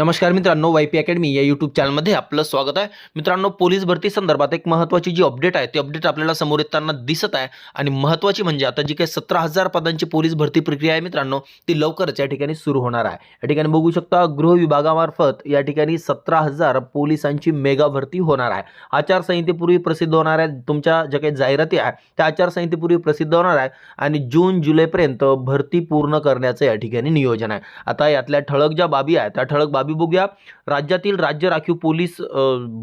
नमस्कार मित्रांनो Y P academy या यूट्यूब चॅनलमध्ये आपलं स्वागत आहे. मित्रांनो पोलीस भरती संदर्भात एक महत्त्वाची जी अपडेट आहे ती अपडेट आपल्याला समोर येताना दिसत आहे. आणि महत्त्वाची म्हणजे आता जी काही सतरा हजार पदांची पोलीस भरती प्रक्रिया आहे मित्रांनो ती लवकरच या ठिकाणी सुरू होणार आहे. या ठिकाणी बघू शकता गृह विभागामार्फत या ठिकाणी सतरा हजार पोलिसांची मेगा भरती होणार आहे. आचारसंहितेपूर्वी प्रसिद्ध होणार आहे तुमच्या ज्या काही जाहिराती आहे त्या आचारसंहितेपूर्वी प्रसिद्ध होणार आहे. आणि जून जुलैपर्यंत भरती पूर्ण करण्याचं या ठिकाणी नियोजन आहे. आता यातल्या ठळक ज्या बाबी आहेत त्या ठळक बाबी बघूया. राज्यातील राज्य राखीव पोलीस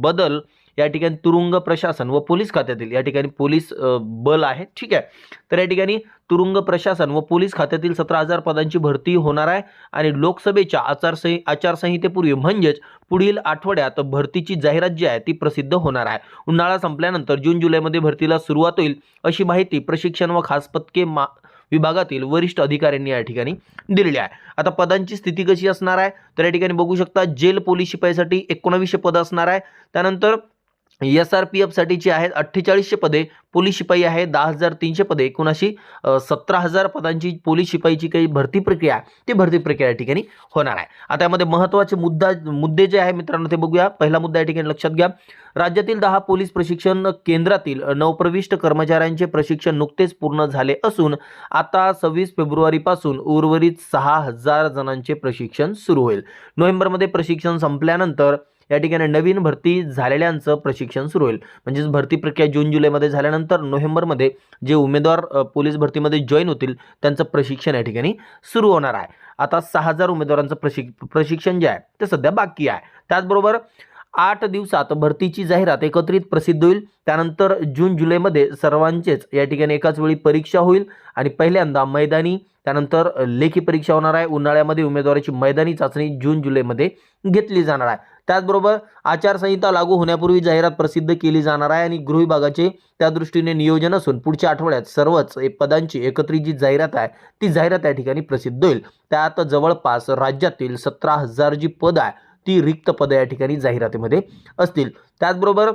बदल या ठिकाणी तुरुंग प्रशासन व पोलीस खात्यातील या ठिकाणी पोलीस बल आहे. ठीक आहे. तर या ठिकाणी तुरुंग प्रशासन व पोलीस खात्यातील सतरा हजार पदांची भरती होणार आहे आणि लोकसभेच्या आचारसंहि आचारसंहितेपूर्वी म्हणजेच पुढील आठवड्यात भरतीची जाहिरात जी आहे ती प्रसिद्ध होणार आहे. उन्हाळा संपल्यानंतर जून जुलैमध्ये भरतीला सुरुवात होईल अशी माहिती प्रशिक्षण व खास पथके मा विभागातील वरिष्ठ अधिकाऱ्यांनी या ठिकाणी दिलेली आहे. आता पदांची स्थिती कशी असणार आहे? तर या ठिकाणी बघू शकता जेल पोलीस शिपाईसाठी एकोणावीसशे पदं असणार आहे. त्यानंतर एस आर पी एफसाठीची आहेत अठ्ठेचाळीसशे पदे पोलीस शिपाई आहे दहा हजार तीनशे पदे एकोणाशी सतरा हजार पदांची पोलीस शिपाईची काही भरती प्रक्रिया आहे ती भरती प्रक्रिया या ठिकाणी होणार आहे. आता यामध्ये महत्त्वाचे मुद्दा मुद्दे जे आहे मित्रांनो ते बघूया. पहिला मुद्दा या ठिकाणी लक्षात घ्या. राज्यातील दहा पोलीस प्रशिक्षण केंद्रातील नवप्रविष्ट कर्मचाऱ्यांचे प्रशिक्षण नुकतेच पूर्ण झाले असून आता सव्वीस फेब्रुवारीपासून उर्वरित सहा हजार जणांचे प्रशिक्षण सुरू होईल. नोव्हेंबरमध्ये प्रशिक्षण संपल्यानंतर या ठिकाणी नवीन भरती झालेल्यांचं प्रशिक्षण सुरू होईल. म्हणजेच भरती प्रक्रिया जून जुलैमध्ये झाल्यानंतर नोव्हेंबरमध्ये जे उमेदवार पोलीस भरतीमध्ये जॉईन होतील त्यांचं प्रशिक्षण या ठिकाणी सुरू होणार आहे. आता सहा हजार उमेदवारांचं प्रशिक प्रशिक्षण जे आहे ते सध्या बाकी आहे. त्याचबरोबर आठ दिवसात भरतीची जाहिरात एकत्रित प्रसिद्ध होईल. त्यानंतर जून जुलैमध्ये सर्वांचेच या ठिकाणी एकाच वेळी परीक्षा होईल आणि पहिल्यांदा मैदानी त्यानंतर लेखी परीक्षा होणार आहे. उन्हाळ्यामध्ये उमेदवाराची मैदानी चाचणी जून जुलैमध्ये घेतली जाणार आहे. त्याचबरोबर आचारसंहिता लागू होण्यापूर्वी जाहिरात प्रसिद्ध केली जाणार आहे आणि गृह विभागाचे त्या दृष्टीने नियोजन असून पुढच्या आठवड्यात सर्वच पदांची एकत्रित जी जाहिरात आहे ती जाहिरात या ठिकाणी प्रसिद्ध होईल. त्यात जवळपास राज्यातील सतरा हजार जी पद आहे ती रिक्त पदं या ठिकाणी जाहिरातीमध्ये असतील. त्याचबरोबर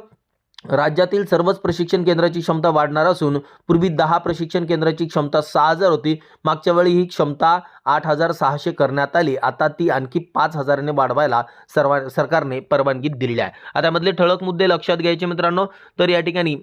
राज्यातील सर्वच प्रशिक्षण केंद्राची क्षमता वाढणार असून पूर्वी दहा प्रशिक्षण केंद्राची क्षमता सहा हजार होती. मागच्या वेळी ही क्षमता आठ हजार सहाशे करण्यात आली. आता ती आणखी पाच हजाराने वाढवायला सर्व सरकारने परवानगी दिलेली आहे. आता यामधले ठळक मुद्दे लक्षात घ्यायचे मित्रांनो तर या ठिकाणी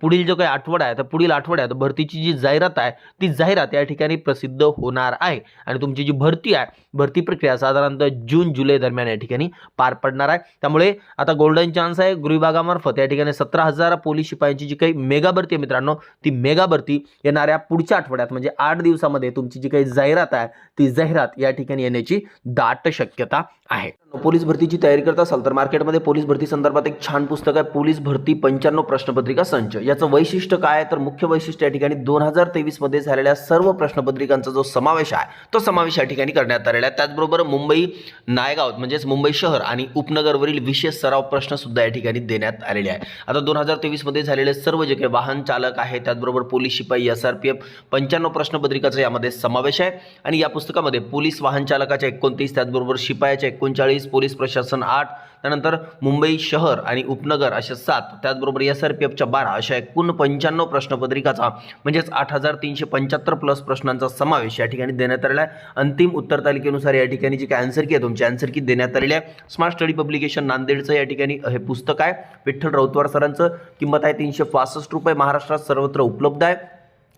पुढील जो काही आठवडा आहे तर पुढील आठवड्यात भरतीची जी जाहिरात आहे ती जाहिरात या ठिकाणी प्रसिद्ध होणार आहे. आणि तुमची जी भरती आहे भरती प्रक्रिया साधारणतः जून जुलै दरम्यान या ठिकाणी पार पडणार आहे. त्यामुळे आता गोल्डन चान्स आहे गृहविभागामार्फत या ठिकाणी सतरा हजार पोलीस शिपायांची जी काही मेगा भरती आहे मित्रांनो ती मेगा भरती येणाऱ्या पुढच्या आठवड्यात म्हणजे आठ दिवसामध्ये तुमची जी काही जाहिरात आहे ती जाहिरात या ठिकाणी येण्याची दाट शक्यता आहे. पोलीस भरतीची तयारी करत असाल तर मार्केटमध्ये पोलीस भरती संदर्भात एक छान पुस्तक आहे पोलीस भरती पंच्याण्णव प्रश्नपत्रिका संच. याचं वैशिष्ट्य काय आहे? तर मुख्य वैशिष्ट्य या ठिकाणी दोन हजार तेवीसमध्ये झालेल्या सर्व प्रश्नपत्रिकांचा जो समावेश आहे तो समावेश या ठिकाणी करण्यात आलेला आहे. त्याचबरोबर मुंबई नायगाव म्हणजेच मुंबई शहर आणि उपनगरवरील विशेष सराव प्रश्न सुद्धा या ठिकाणी देण्यात आलेले आहे आता दोन हजार तेवीसमध्ये झालेले सर्व जे काही वाहन चालक आहे त्याचबरोबर पोलीस शिपाई एस आर पी एफ पंच्याण्णव प्रश्नपत्रिकाचा यामध्ये समावेश आहे. आणि या पुस्तकामध्ये पोलीस वाहन चालकाच्या एकोणतीस त्याचबरोबर शिपायाच्या एकोणचाळीस पोलीस प्रशासन आठ त्यानंतर मुंबई शहर आणि उपनगर अशा सात त्याचबरोबर एस आर पी एफच्या बारा अशा एकूण पंच्याण्णव प्रश्नपत्रिकाचा म्हणजेच आठ हजार तीनशे पंच्याहत्तर प्लस प्रश्नांचा समावेश या ठिकाणी देण्यात आलेला आहे. अंतिम उत्तर तालिकेनुसार या ठिकाणी जी काय आन्सर की आहे तुमची आन्सर की देण्यात आलेली आहे. स्मार्ट स्टडी पब्लिकेशन नांदेडचं या ठिकाणी हे पुस्तक आहे. विठ्ठल राऊतवार सरांचं किंमत आहे तीनशे पासष्ट रुपये. महाराष्ट्रात सर्वत्र उपलब्ध आहे.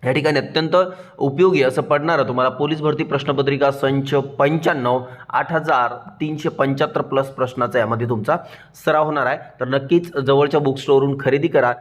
या ठिकाणी अत्यंत उपयोगी असं पडणारं तुम्हाला पोलीस भरती प्रश्नपत्रिका संच पंच्याण्णव आठ हजार तीनशे पंच्याहत्तर प्लस प्रश्नाचा यामध्ये तुमचा सराव होणार आहे. तर नक्कीच जवळच्या बुक स्टोरवरून खरेदी करा.